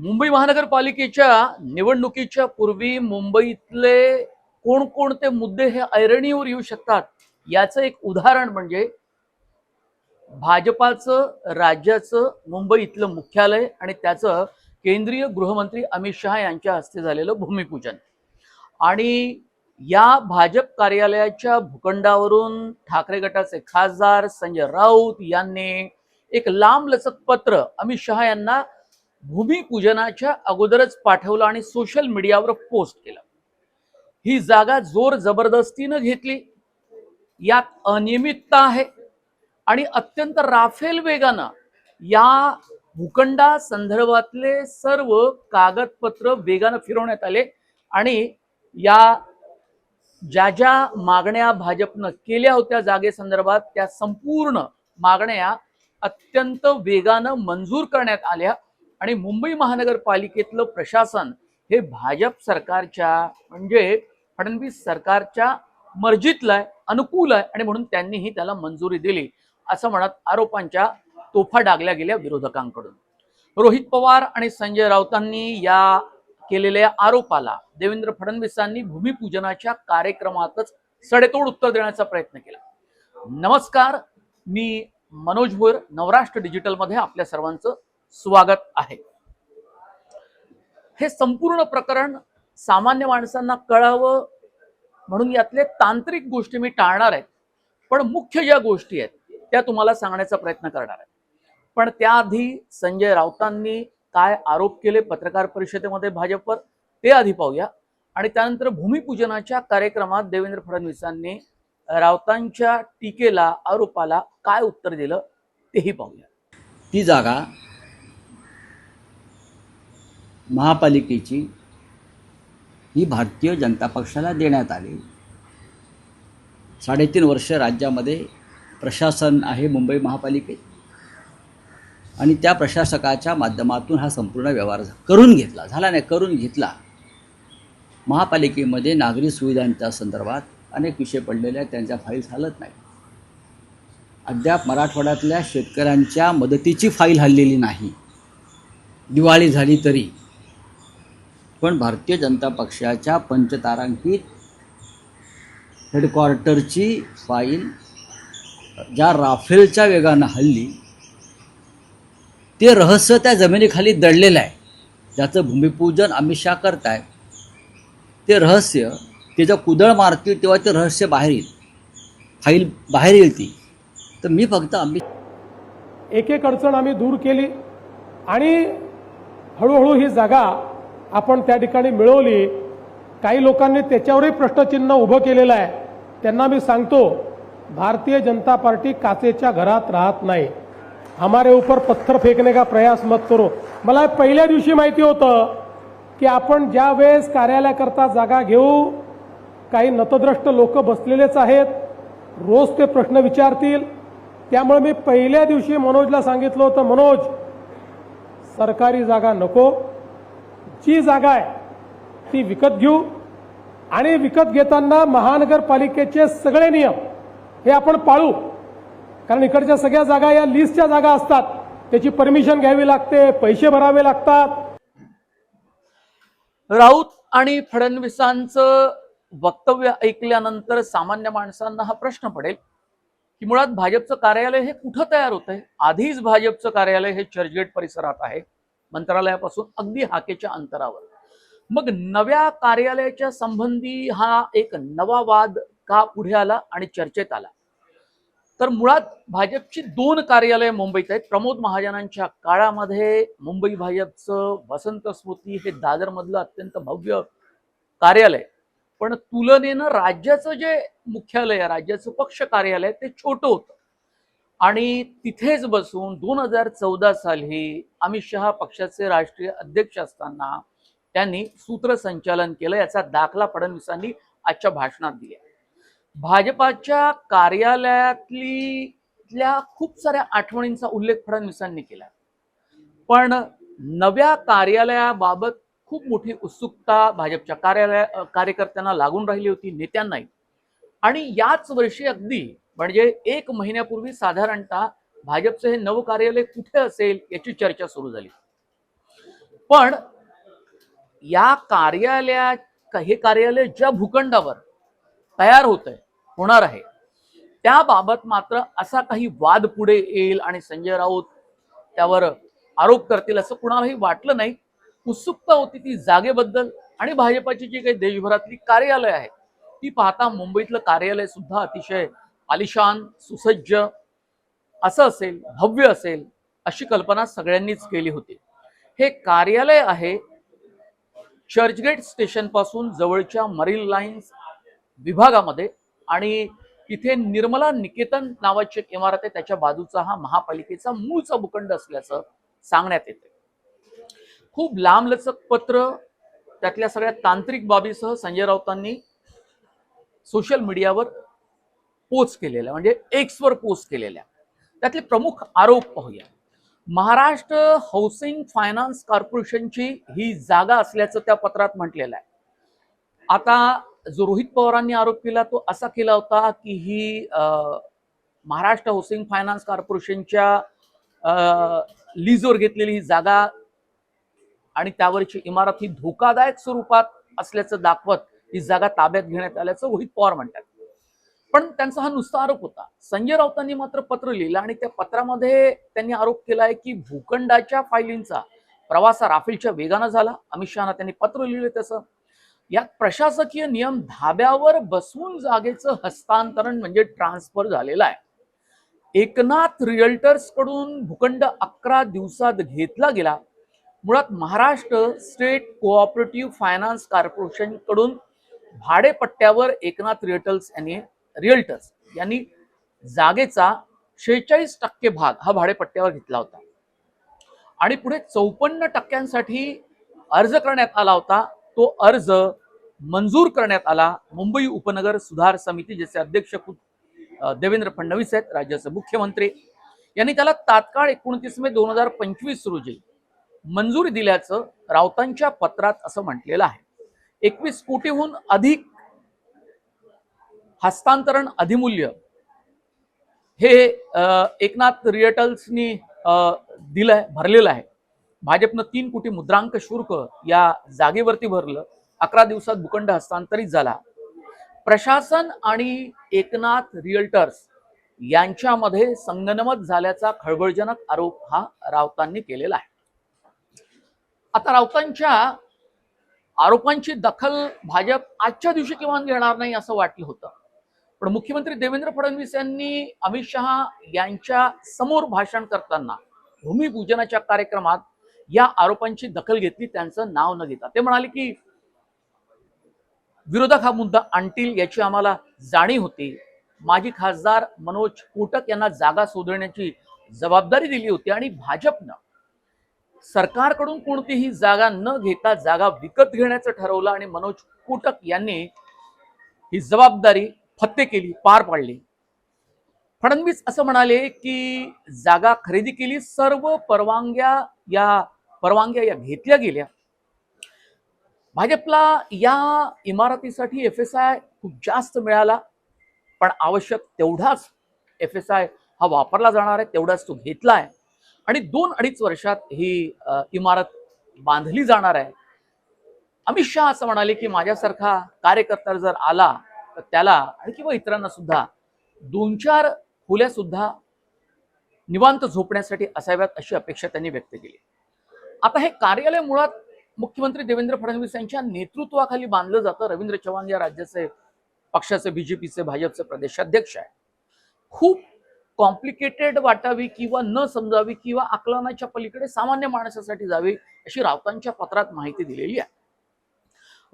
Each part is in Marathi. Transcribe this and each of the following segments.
मुंबई महानगरपालिकेच्या निवडणुकीच्या पूर्वी मुंबईतले कोणकोणते मुद्दे हे ऐरणीवर येऊ शकतात याचं एक उदाहरण म्हणजे भाजपाचं राज्याचं मुंबईतलं मुख्यालय आणि त्याचं केंद्रीय गृहमंत्री अमित शहा यांच्या हस्ते झालेलं भूमिपूजन. आणि या भाजप कार्यालयाच्या भूखंडावरून ठाकरे गटाचे खासदार संजय राऊत यांनी एक लांबलचक पत्र अमित शहा यांना भूमिपूजनाच्या अगोदरच पाठवलं आणि सोशल मीडियावर पोस्ट केलं. ही जागा जोर जबरदस्तीनं घेतली. यात अनियमितता आहे आणि अत्यंत राफेल वेगानं या भूखंडा संदर्भातले सर्व कागदपत्र वेगानं फिरवण्यात आले आणि या ज्या ज्या मागण्या भाजपनं केल्या होत्या जागेसंदर्भात त्या संपूर्ण मागण्या अत्यंत वेगानं मंजूर करण्यात आल्या. आणि मुंबई महानगरपालिकेतलं प्रशासन हे भाजप सरकारच्या म्हणजे फडणवीस सरकारच्या मर्जीतलं आहे अनुकूल आहे आणि म्हणून त्यांनीही त्याला मंजुरी दिली असं म्हणत आरोपांच्या तोफा डागल्या गेल्या विरोधकांकडून. रोहित पवार आणि संजय राऊतांनी या केलेल्या आरोपाला देवेंद्र फडणवीसांनी भूमिपूजनाच्या कार्यक्रमातच सडेतोड उत्तर देण्याचा प्रयत्न केला. नमस्कार मी मनोज भोर नवराष्ट्र डिजिटलमध्ये आपल्या सर्वांचं स्वागत आहे. हे संपूर्ण प्रकरण सामान्य माणसांना कळावं म्हणून यातले तांत्रिक गोष्टी मी टाळणार आहे. पण मुख्य ज्या गोष्टी आहेत त्या तुम्हाला सांगण्याचा प्रयत्न करणार आहे. पण त्याआधी संजय राऊतांनी काय आरोप केले पत्रकार परिषदेमध्ये भाजपवर ते आधी पाहूया. आणि त्यानंतर भूमिपूजनाच्या कार्यक्रमात देवेंद्र फडणवीसांनी राऊतांच्या टीकेला आरोपाला काय उत्तर दिलं तेही पाहूया. ती जागा महापालिकेची ही भारतीय जनता पक्षाला देण्यात आली. साडेतीन वर्ष राज्यामध्ये प्रशासन आहे मुंबई महापालिकेत. आणि त्या प्रशासकाच्या माध्यमातून हा संपूर्ण व्यवहार झा- करून घेतला. झाला नाही करून घेतला. महापालिकेमध्ये नागरी सुविधांच्या संदर्भात अनेक विषय पडलेल्या त्यांच्या फाईल हालत नाही. अद्याप मराठवाड्यातल्या शेतकऱ्यांच्या मदतीची फाईल हल्लेली नाही. दिवाळी झाली तरी पण भारतीय जनता पक्षाच्या पंचतारांकित हेडक्वार्टरची फाईल ज्या राफेलच्या वेगानं हल्ली ते रहस्य त्या जमिनीखाली दडलेलं आहे. ज्याचं भूमिपूजन अमित शहा करताय ते रहस्य त्याचं कुदळ मारतील तेव्हा ते रहस्य बाहेर येईल. फाईल बाहेर येईल ती. तर मी फक्त अमित एक एक अडचण आम्ही दूर केली आणि हळूहळू ही जागा आपण त्या ठिकाणी मिळवली. काही लोकांनी त्याच्यावरही प्रश्नचिन्ह उभं केलेलं आहे. त्यांना मी सांगतो भारतीय जनता पार्टी काचेच्या घरात राहत नाही. हमारे ऊपर पत्थर फेकने का प्रयास मत करो. मला पहिल्या दिवशी माहिती होतं की आपण ज्या वेळेस कार्यालयाकरता जागा घेऊ काही नतद्रष्ट लोक बसलेलेच आहेत रोज ते प्रश्न विचारतील. त्यामुळे मी पहिल्या दिवशी मनोजला सांगितलं होतं मनोज सरकारी जागा नको जी जागा आहे ती विकत घेऊ आणि विकत घेताना महानगरपालिकेचे सगळे नियम हे आपण पाळू. कारण इकडच्या सगळ्या जागा या लिस्टच्या जागा असतात. त्याची परमिशन घ्यावी लागते पैसे भरावे लागतात. राऊत आणि फडणवीसांचं वक्तव्य ऐकल्यानंतर सामान्य माणसांना हा प्रश्न पडेल की मुळात भाजपचं कार्यालय हे कुठं तयार होतंय? आधीच भाजपचं कार्यालय हे चर्चगेट परिसरात आहे. मंत्रालयापासून अगदी हाकेच्या अंतरावर. मग नव्या कार्यालयाच्या संबंधी हा एक नवा वाद का पुढे आला आणि चर्चेत आला? तर मुळात भाजपची दोन कार्यालय मुंबईत आहेत. प्रमोद महाजनांच्या काळामध्ये मुंबई भाजपचं वसंत स्मृती हे दादरमधलं अत्यंत भव्य कार्यालय. पण तुलनेनं राज्याचं जे मुख्यालय राज्याचं पक्ष कार्यालय ते छोटं होतं. आणि तिथेच बसून दोन हजार चौदा साली अमित शहा पक्षाचे राष्ट्रीय अध्यक्ष असताना त्यांनी सूत्रसंचालन केलं याचा दाखला फडणवीसांनी आजच्या भाषणात दिला. भाजपाच्या कार्यालयातलील्या खूप साऱ्या आठवणींचा उल्लेख फडणवीसांनी केला. पण नव्या कार्यालयाबाबत खूप मोठी उत्सुकता भाजपच्या कार्यालया कार्यकर्त्यांना लागून राहिली होती नेत्यांनाही. आणि याच वर्षी अगदी म्हणजे एक महिन्यापूर्वी साधारणतः भाजपचं हे नवं कार्यालय कुठे असेल याची चर्चा सुरू झाली. पण या कार्यालया हे कार्यालय ज्या भूखंडावर तयार होत आहे होणार आहे त्याबाबत मात्र असा काही वाद पुढे येईल आणि संजय राऊत त्यावर आरोप करतील असं कुणालाही वाटलं नाही. उत्सुकता होती ती जागेबद्दल आणि भाजपाची जी काही देशभरातली कार्यालय आहेत ती पाहता मुंबईतलं कार्यालय सुद्धा अतिशय आलिशान सुसज्ज असं असेल भव्य असेल अशी कल्पना सगळ्यांनीच केली होती. हे कार्यालय आहे चर्चगेट स्टेशनपासून जवळच्या मरीन लाईन्स विभागामध्ये आणि तिथे निर्मला निकेतन नावाची एक इमारत आहे त्याच्या बाजूचा हा महापालिकेचा मूळचा भूखंड असल्याचं सांगण्यात येते. खूप लांबलचक पत्र त्यातल्या सगळ्या तांत्रिक बाबीसह संजय राऊतांनी सोशल मीडियावर पोस्ट केलेल्या म्हणजे एक्सवर पोस्ट केलेल्या. त्यातले प्रमुख आरोप पाहूया. महाराष्ट्र हाऊसिंग फायनान्स कॉर्पोरेशनची ही जागा असल्याचं त्या पत्रात म्हटलेलं आहे. आता जो रोहित पवारांनी आरोप केला तो असा केला होता की ही महाराष्ट्र हाऊसिंग फायनान्स कॉर्पोरेशनच्या अं, लीजवर घेतलेली ही जागा आणि त्यावरची इमारत ही धोकादायक स्वरूपात असल्याचं दाखवत ही जागा ताब्यात घेण्यात आल्याचं रोहित पवार म्हणतात. पण त्यांचा हा नुसता आरोप होता. संजय राऊतांनी मात्र पत्र लिहिलं आणि त्या पत्रामध्ये त्यांनी आरोप केला आहे की भूखंडाच्या फायलींचा प्रवास हा राफेलच्या वेगानं झाला. अमित शहाना त्यांनी पत्र लिहिलं तसं. यात प्रशासकीय नियम धाब्यावर बसवून जागेचं हस्तांतरण म्हणजे ट्रान्सफर झालेलं आहे. एकनाथ रिअल्टर्सकडून भूखंड अकरा दिवसात घेतला गेला. मुळात महाराष्ट्र स्टेट कोऑपरेटिव्ह फायनान्स कॉर्पोरेशनकडून भाडेपट्ट्यावर एकनाथ रिअल्टर्स यांनी रिअल्टर्स यांनी जागेचा शेहेचाळीस टक्के भाग हा भाडेपट्ट्यावर घेतला होता. आणि पुढे चौपन्न टक्क्यांसाठी अर्ज करण्यात आला होता. तो अर्ज मंजूर करण्यात आला. मुंबई उपनगर सुधार समिती ज्याचे अध्यक्ष देवेंद्र फडणवीस आहेत राज्याचे मुख्यमंत्री यांनी त्याला तात्काळ एकोणतीस मे दोन हजार पंचवीस रोजी मंजुरी दिल्याचं राऊतांच्या पत्रात असं म्हटलेलं आहे. एकवीस कोटीहून अधिक हस्तांतरण अधिमूल्य. हे एकनाथ एकनाथ दिलं आहे भरलेलं आहे. भाजपनं तीन कोटी मुद्रांक शुल्क या जागेवरती भरलं. अकरा दिवसात भूखंड हस्तांतरित झाला. प्रशासन आणि एकनाथ रिअल्टर्स यांच्यामध्ये संगनमत झाल्याचा खळबळजनक आरोप हा राऊतांनी केलेला आहे. आता राऊतांच्या आरोपांची दखल भाजप आजच्या दिवशी किमान घेणार नाही असं वाटलं होतं. पण मुख्यमंत्री देवेंद्र फडणवीस यांनी अमित शहा यांच्या समोर भाषण करताना भूमिपूजनाच्या कार्यक्रमात या आरोपांची दखल घेतली त्यांचं नाव न घेता. ते म्हणाले की विरोधक हा मुद्दा आणतील याची आम्हाला जाणीव होती. माजी खासदार मनोज कोटक यांना जागा शोधण्याची जबाबदारी दिली होती आणि भाजपनं सरकारकडून कोणतीही जागा न घेता जागा विकत घेण्याचं ठरवलं आणि मनोज कोटक यांनी ही जबाबदारी फत्ते केली पार पाडली. फडणवीस असं म्हणाले की जागा खरेदी केली सर्व परवानग्या या परवानग्या या घेतल्या गेल्या. भाजपला या इमारतीसाठी एफ एस आय खूप जास्त मिळाला पण आवश्यक तेवढाच एफ एस आय हा वापरला जाणार आहे तेवढाच तो घेतला आहे. आणि दोन अडीच वर्षात ही इमारत बांधली जाणार आहे. अमित शहा असं म्हणाले की माझ्यासारखा कार्यकर्ता जर आला त्याला आणि किंवा इतरांना सुद्धा दोन चार खोल्या सुद्धा निवांत झोपण्यासाठी असाव्यात अशी अपेक्षा त्यांनी व्यक्त केली. आता हे कार्यालय मुळात मुख्यमंत्री देवेंद्र फडणवीस यांच्या नेतृत्वाखाली बांधलं जातं. रवींद्र चव्हाण या राज्याचे पक्षाचे बीजेपीचे भाजपचे प्रदेशाध्यक्ष आहे खूप कॉम्प्लिकेटेड वाटावी किंवा न समजावी किंवा आकलनाच्या पलीकडे सामान्य माणसासाठी जावी अशी राऊतांच्या पत्रात माहिती दिलेली आहे.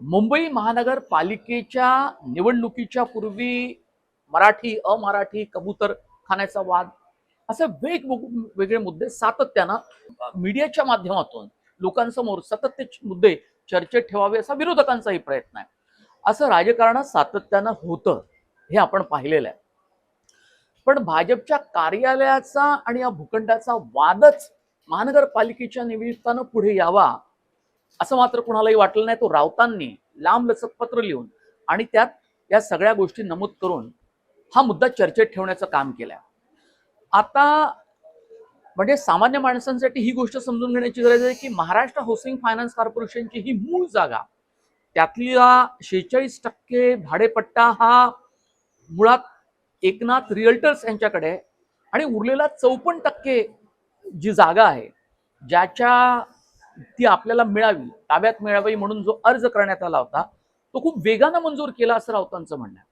मुंबई महानगरपालिकेच्या निवडणुकीच्या पूर्वी मराठी अमराठी कबूतर खाण्याचा वाद असे वेगवेगळे मुद्दे सातत्यानं मीडियाच्या माध्यमातून लोकांसमोर सतत ते मुद्दे चर्चेत ठेवावे असा विरोधकांचाही प्रयत्न आहे. असं राजकारणात सातत्यानं होतं हे आपण पाहिलेलं आहे. पण भाजपच्या कार्यालयाचा आणि या भूखंडाचा वादच महानगरपालिकेच्या निमित्तानं पुढे यावा असं मात्र कुणालाही वाटलं नाही तो रावतांनी लांब लचक पत्र लिहून आणि त्यात या सगळ्या गोष्टी नमूद करून हा मुद्दा चर्चेत ठेवण्याचं काम केलं आता म्हणजे सामान्य माणसांसाठी ही गोष्ट समजून घेण्याची गरज आहे की महाराष्ट्र हाऊसिंग फायनान्स कॉर्पोरेशनची ही मूळ जागा त्यातल्या शेहेचाळीस टक्के भाडेपट्टा हा मुळात एकनाथ रिअल्टर्स यांच्याकडे आणि उरलेला चौपन्न टक्के जी जागा आहे ज्याच्या ती आपल्याला मिळावी ताब्यात मिळावी म्हणून जो अर्ज करण्यात आला होता तो खूप वेगानं मंजूर केला असं राऊतांचं म्हणणं आहे.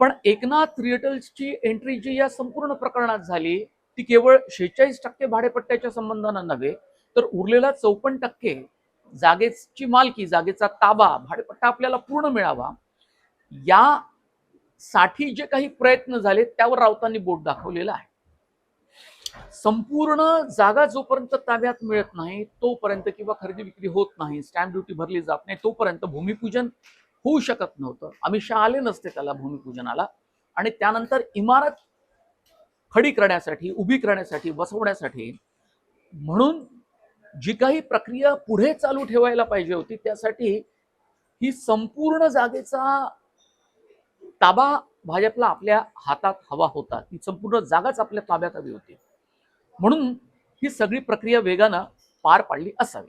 पण एकनाथ रिएटल्सची एंट्री जी या संपूर्ण प्रकरणात झाली ती केवळ शेहेचाळीस टक्के भाडेपट्ट्याच्या संबंधानं नव्हे तर उरलेला चौपन्न टक्के जागेची मालकी जागेचा ताबा भाडेपट्टा आपल्याला पूर्ण मिळावा या साठी जे काही प्रयत्न झाले त्यावर राऊतांनी बोट दाखवलेलं आहे. संपूर्ण जागा जोपर्यंत ताब्यात मिळत नाही तोपर्यंत किंवा खरेदी विक्री होत नाही स्टॅम्प ड्युटी भरली जात नाही तोपर्यंत भूमिपूजन होऊ शकत नव्हतं. अमित शहा आले नसते त्याला भूमिपूजनाला. आणि त्यानंतर इमारत खडी करण्यासाठी उभी करण्यासाठी बसवण्यासाठी म्हणून जी काही प्रक्रिया पुढे चालू ठेवायला पाहिजे होती त्यासाठी ही संपूर्ण जागेचा ताबा भाजपला आपल्या हातात हवा होता. ती संपूर्ण जागाच आपल्या ताब्यात हवी होती. म्हणून ही सगळी प्रक्रिया वेगानं पार पाडली असावी.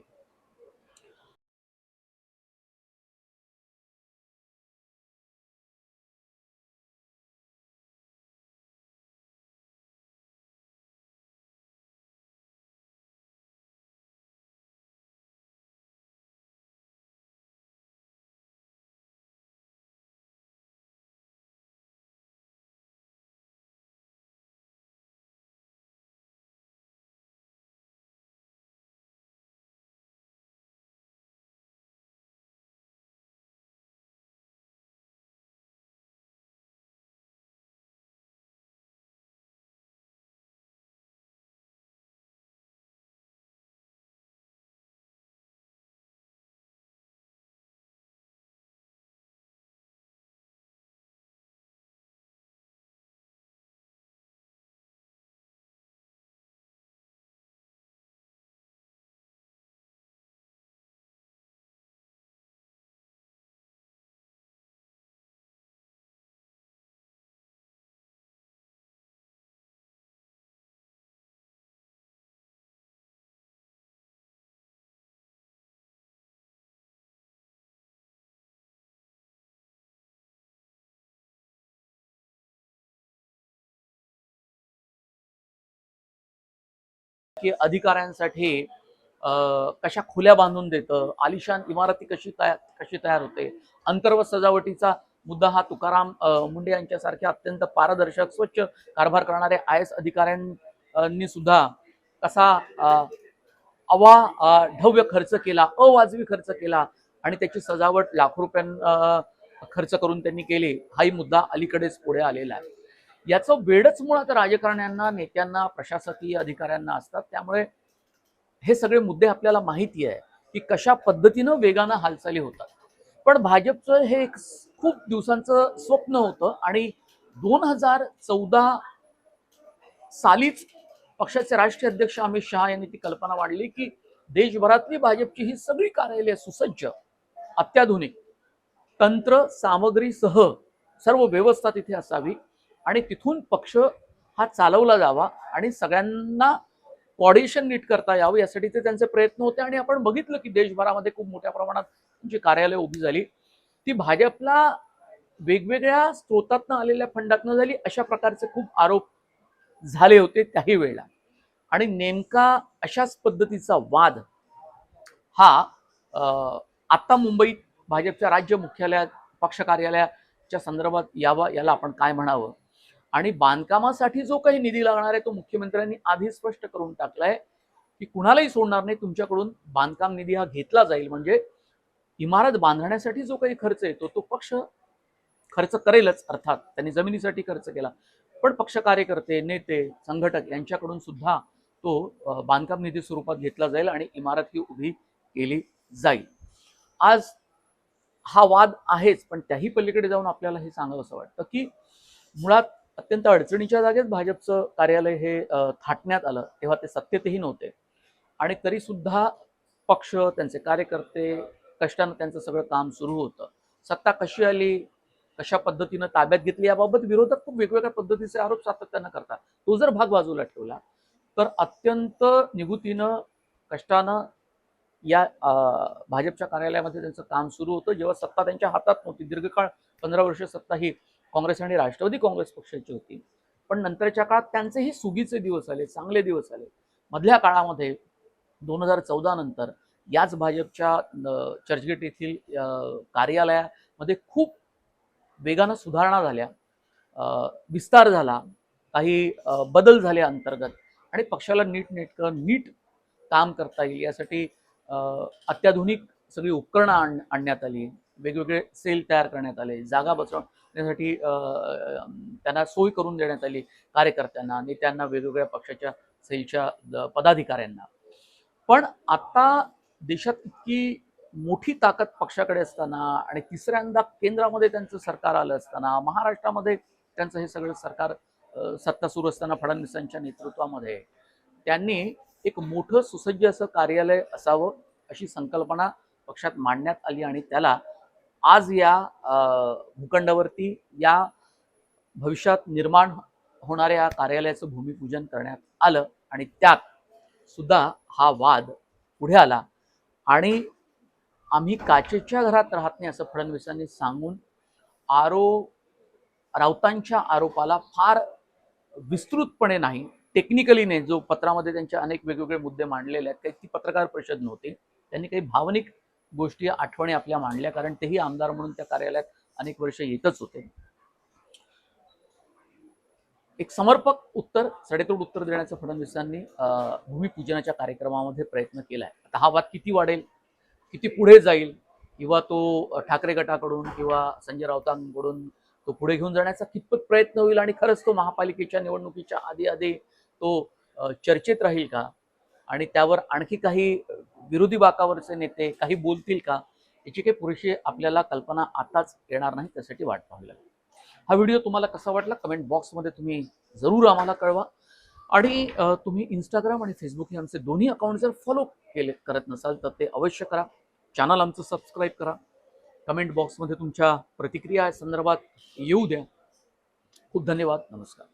की अधिकाऱ्यांसाठी अं, कशा खुल्या बांधून देतं आलिशान इमारती कशी तया कशी तयार होते? अंतर्गत सजावटीचा मुद्दा हा तुकाराम मुंडे यांच्यासारख्या अत्यंत पारदर्शक स्वच्छ कारभार करणाऱ्या आय एस अधिकाऱ्यांनी सुद्धा कसा अवा ढव्य खर्च केला अवाजवी खर्च केला आणि त्याची सजावट लाखो रुपयां खर्च करून त्यांनी केली हाही मुद्दा अलीकडेच पुढे आलेला आहे. याचं वेडच मुळात राजकारण्यांना नेत्यांना प्रशासकीय अधिकाऱ्यांना असतात. त्यामुळे हे सगळे मुद्दे आपल्याला माहिती आहे की कशा पद्धतीनं वेगानं हालचाली होतात. पण भाजपचं हे एक खूप दिवसांचं स्वप्न होतं आणि दोन हजार चौदा सालीच पक्षाचे राष्ट्रीय अध्यक्ष अमित शहा यांनी ती कल्पना मांडली की देशभरातली भाजपची ही सगळी कार्यालय सुसज्ज अत्याधुनिक तंत्र सामग्रीसह सर्व व्यवस्था तिथे असावी. आणि तिथून पक्ष हा चालवला जावा आणि सगळ्यांना कॉर्डिनेशन नीट करता यावं यासाठी ते त्यांचे प्रयत्न होते. आणि आपण बघितलं की देशभरामध्ये खूप मोठ्या प्रमाणात जी कार्यालय उभी झाली ती भाजपला वेगवेगळ्या स्रोतातनं आलेल्या फंडातनं झाली. अशा प्रकारचे खूप आरोप झाले होते त्याही वेळेला. आणि नेमका अशाच पद्धतीचा वाद हा आत्ता मुंबईत भाजपच्या राज्य मुख्यालयात पक्ष कार्यालयाच्या संदर्भात यावा याला आपण काय म्हणावं? आणि बांधकामासाठी जो काही निधी लागणार आहे तो मुख्यमंत्र्यांनी आधी स्पष्ट करून टाकलाय की कुणालाही सोडणार नाही तुमच्याकडून बांधकाम निधी हा घेतला जाईल. म्हणजे इमारत बांधण्यासाठी जो काही खर्च येतो तो पक्ष खर्च करेलच अर्थात त्यांनी जमिनीसाठी खर्च केला. पण पक्ष कार्यकर्ते नेते संघटक यांच्याकडून सुद्धा तो बांधकाम निधी स्वरूपात घेतला जाईल आणि इमारत ही उभी केली जाईल. आज हा वाद आहेच पण त्याही पलीकडे जाऊन आपल्याला हे सांगावं असं वाटतं की मुळात अत्यंत अडचणीच्या जागेत भाजपचं कार्यालय हे थाटण्यात आलं तेव्हा ते सत्तेतही नव्हते. आणि तरी सुद्धा पक्ष त्यांचे कार्यकर्ते कष्टानं त्यांचं सगळं काम सुरू होतं. सत्ता कशी आली कशा पद्धतीनं ताब्यात घेतली याबाबत विरोधक खूप वेगवेगळ्या पद्धतीचे आरोप सातत्यानं करतात. तो जर भाग बाजूला ठेवला तर अत्यंत निगुतीनं कष्टानं या भाजपच्या कार्यालयामध्ये त्यांचं काम सुरू होतं. जेव्हा सत्ता त्यांच्या हातात नव्हती दीर्घकाळ पंधरा वर्ष सत्ता ही काँग्रेस आणि राष्ट्रवादी काँग्रेस पक्षाची होती. पण नंतरच्या काळात त्यांचेही सुगीचे दिवस आले चांगले दिवस आले. मधल्या काळामध्ये दोन हजार चौदा नंतर याच भाजपच्या चर्चगेट येथील कार्यालयामध्ये खूप वेगानं सुधारणा झाल्या. विस्तार झाला. काही बदल झाले अंतर्गत. आणि पक्षाला नीटनेटकं नीट काम करता येईल यासाठी अत्याधुनिक सगळी उपकरणं आण आणण्यात आली. वेगवेगळे सेल तयार करण्यात आले. जागा बसवण्यासाठी त्यासाठी त्यांना सोय करून देण्यात आली कार्यकर्त्यांना नेत्यांना वेगवेगळ्या पक्षाच्या सहीच्या पदाधिकाऱ्यांना. पण आता देशात इतकी मोठी ताकद पक्षाकडे असताना आणि तिसऱ्यांदा केंद्रामध्ये त्यांचं सरकार आलं असताना महाराष्ट्रामध्ये त्यांचं हे सगळं सरकार सत्ता सुरू असताना फडणवीसांच्या नेतृत्वामध्ये त्यांनी एक मोठं सुसज्ज असं कार्यालय असावं अशी संकल्पना पक्षात मांडण्यात आली आणि त्याला आज या भूखंडावरती या भविष्यात निर्माण होणाऱ्या या कार्यालयाचं भूमिपूजन करण्यात आलं आणि त्यात सुद्धा हा वाद पुढे आला. आणि आम्ही काचेच्या घरात राहत नाही असं फडणवीसांनी सांगून आरो राऊतांच्या आरोपाला फार विस्तृतपणे नाही टेक्निकली नाही जो पत्रामध्ये त्यांचे अनेक वेगवेगळे मुद्दे मांडलेले आहेत काही ती पत्रकार परिषद नव्हती. त्यांनी काही भावनिक गोष्टी आठवणी आपल्या मांडल्या कारण तेही आमदार म्हणून त्या कार्यालयात अनेक वर्ष येतच होते. एक समर्पक उत्तर सडेतोड उत्तर देण्याचं फडणवीसांनी भूमिपूजनाच्या कार्यक्रमामध्ये प्रयत्न केला आहे आता हा वाद किती वाढेल किती पुढे जाईल किंवा तो ठाकरे गटाकडून किंवा संजय राऊतांकडून तो पुढे घेऊन जाण्याचा कितपत प्रयत्न होईल आणि खरंच तो महापालिकेच्या निवडणुकीच्या आधी आधी तो चर्चेत राहील का? आणि त्यावर आणखी काही विरोधी बाकावरचे नेते काही बोलतील का याची काही पुरेशी आपल्याला कल्पना आताच येणार नाही त्यासाठी वाट पाहावी लागेल हा व्हिडिओ तुम्हाला कसा वाटला कमेंट बॉक्समध्ये तुम्ही जरूर आम्हाला कळवा. आणि तुम्ही इंस्टाग्राम आणि फेसबुक हे आमचे दोन्ही अकाउंट जर फॉलो केले करत नसाल तर ते अवश्य करा. चॅनल आमचं सबस्क्राईब करा. कमेंट बॉक्समध्ये तुमच्या प्रतिक्रिया संदर्भात येऊ द्या. खूप धन्यवाद. नमस्कार.